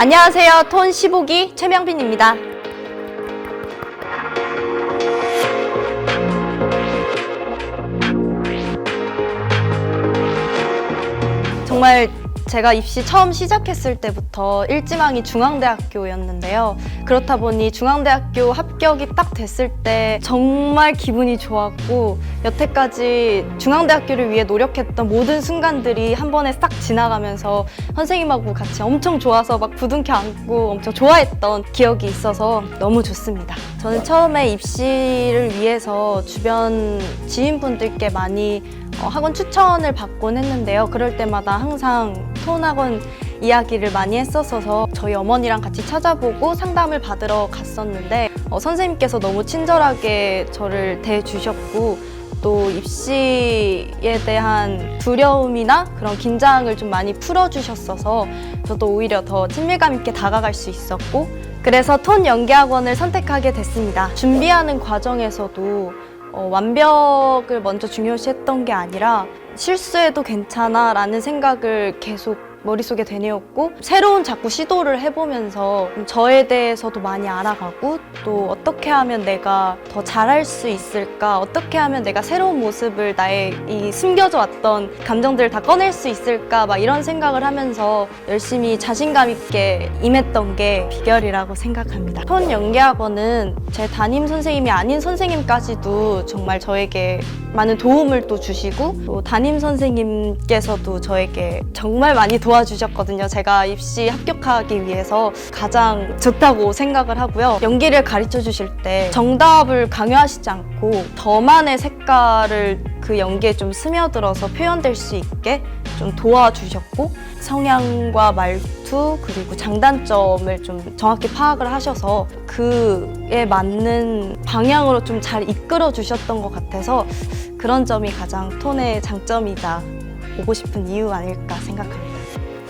안녕하세요. 톤 15기 최명빈입니다. 정말 제가 입시 처음 시작했을 때부터 일지망이 중앙대학교였는데요. 그렇다 보니 중앙대학교 합격이 딱 됐을 때 정말 기분이 좋았고 여태까지 중앙대학교를 위해 노력했던 모든 순간들이 한 번에 싹 지나가면서 선생님하고 같이 엄청 좋아서 막 부둥켜 안고 엄청 좋아했던 기억이 있어서 너무 좋습니다. 저는 처음에 입시를 위해서 주변 지인분들께 많이 어, 학원 추천을 받곤 했는데요. 그럴 때마다 항상 톤 학원 이야기를 많이 했었어서 저희 어머니랑 같이 찾아보고 상담을 받으러 갔었는데 어, 선생님께서 너무 친절하게 저를 대해주셨고 또 입시에 대한 두려움이나 그런 긴장을 좀 많이 풀어주셨어서 저도 오히려 더 친밀감 있게 다가갈 수 있었고 그래서 톤 연기학원을 선택하게 됐습니다. 준비하는 과정에서도 어, 완벽을 먼저 중요시했던 게 아니라 실수해도 괜찮아 라는 생각을 계속 머릿속에 되뇌었고 새로운 자꾸 시도를 해보면서 저에 대해서도 많이 알아가고 또 어떻게 하면 내가 더 잘할 수 있을까 어떻게 하면 내가 새로운 모습을 나의 이 숨겨져 왔던 감정들을 다 꺼낼 수 있을까 막 이런 생각을 하면서 열심히 자신감 있게 임했던 게 비결이라고 생각합니다. 톤 연기학원은 제 담임 선생님이 아닌 선생님까지도 정말 저에게 많은 도움을 또 주시고 또 담임 선생님께서도 저에게 정말 많이 도와주셨거든요. 제가 입시 합격하기 위해서 가장 좋다고 생각을 하고요. 연기를 가르쳐 주실 때 정답을 강요하시지 않고 저만의 색깔을 그 연기에 좀 스며들어서 표현될 수 있게 좀 도와주셨고 성향과 말 투 그리고 장단점을 좀 정확히 파악을 하셔서 그에 맞는 방향으로 좀 잘 이끌어 주셨던 것 같아서 그런 점이 가장 톤의 장점이자 오고 싶은 이유 아닐까 생각합니다.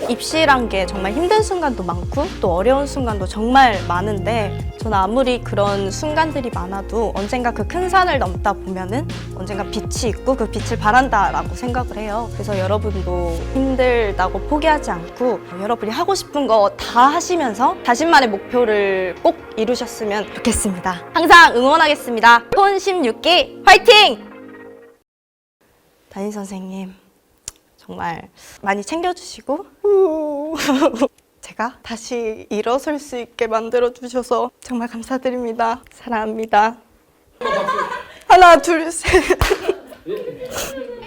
입시란 게 정말 힘든 순간도 많고 또 어려운 순간도 정말 많은데 저는 아무리 그런 순간들이 많아도 언젠가 그 큰 산을 넘다 보면은 언젠가 빛이 있고 그 빛을 바란다라고 생각을 해요. 그래서 여러분도 힘들다고 포기하지 않고 여러분이 하고 싶은 거 다 하시면서 자신만의 목표를 꼭 이루셨으면 좋겠습니다. 항상 응원하겠습니다. 톤 16기 화이팅! 담임 선생님 정말 많이 챙겨주시고 제가 다시 일어설 수 있게 만들어 주셔서 정말 감사드립니다. 사랑합니다. 하나 둘 셋.